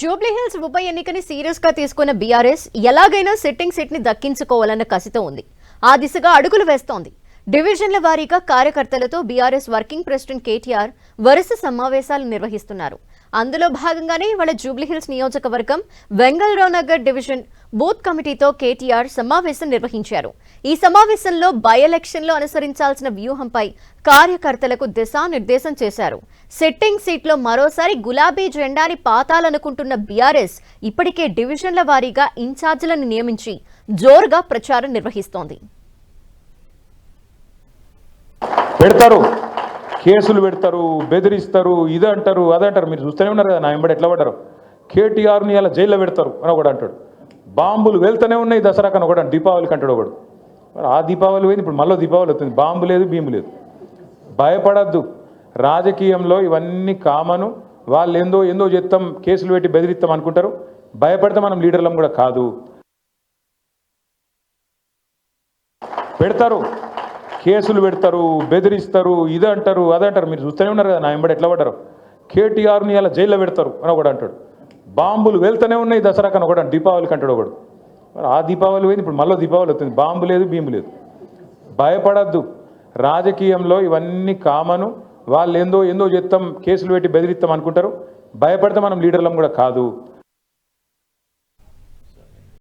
జూబ్లీహిల్స్ ఉప ఎన్నికని సీరియస్గా తీసుకున్న బీఆర్ఎస్ ఎలాగైనా సిట్టింగ్ సీట్ని దక్కించుకోవాలన్న కసితో ఉంది. ఆ దిశగా అడుగులు వేస్తోంది. డివిజన్ల వారీగా కార్యకర్తలతో బీఆర్ఎస్ వర్కింగ్ ప్రెసిడెంట్ కేటీఆర్ వరుస సమావేశాలు నిర్వహిస్తున్నారు. అందులో భాగంగానే ఇవాళ జూబ్లీహిల్స్ నియోజకవర్గం వెంగళరావు నగర్ డివిజన్ బూత్ కమిటీతో కేటీఆర్ సమావేశం నిర్వహించారు. ఈ సమావేశంలో బై ఎలక్షన్లో అనుసరించాల్సిన వ్యూహంపై కార్యకర్తలకు దిశానిర్దేశం చేశారు. సిట్టింగ్ సీట్లో మరోసారి గులాబీ జెండాని పాతాలనుకుంటున్న బీఆర్ఎస్ ఇప్పటికే డివిజన్ల వారీగా ఇన్ఛార్జీలను నియమించి జోరుగా ప్రచారం నిర్వహిస్తోంది. పెడతారు. కేసులు పెడతారు బెదిరిస్తారు ఇది అంటారు అదంటారు. అంటారు మీరు చూస్తూనే ఉన్నారు కదా నా వెంబడి ఎట్లా పడ్డారు? కేటీఆర్ని అలా జైల్లో పెడతారు అని ఒకడు అంటాడు. బాంబులు వెళ్తూనే ఉన్నాయి దసరాకు అని ఒకడు దీపావళికి అంటాడు ఒకడు. ఆ దీపావళి పోయింది ఇప్పుడు మళ్ళీ దీపావళి వస్తుంది. బాంబు లేదు భీము లేదు. భయపడద్దు. రాజకీయంలో ఇవన్నీ కామను. వాళ్ళు ఏందో ఏందో చేస్తాం కేసులు పెట్టి బెదిరిస్తాం అనుకుంటారు. భయపడితే మనం లీడర్లం కూడా కాదు. పెడతారు. కేసులు పెడతారు బెదిరిస్తారు ఇది అంటారు అదంటారు. మీరు చూస్తూనే ఉన్నారు కదా నా వెంబడి ఎట్లా పడ్డారు? కేటీఆర్ని అలా జైల్లో పెడతారు అని ఒకడు అంటాడు. బాంబులు వెళ్తూనే ఉన్నాయి దసరా అని ఒకడు దీపావళికి అంటాడు ఒకడు. ఆ దీపావళి పోయింది ఇప్పుడు మళ్ళీ దీపావళి వస్తుంది. బాంబు లేదు భీము లేదు. భయపడద్దు. రాజకీయంలో ఇవన్నీ కామను. వాళ్ళు ఏందో ఏందో చేస్తాం కేసులు పెట్టి బెదిరిస్తాం అనుకుంటారు. భయపడితే మనం లీడర్లం కూడా కాదు.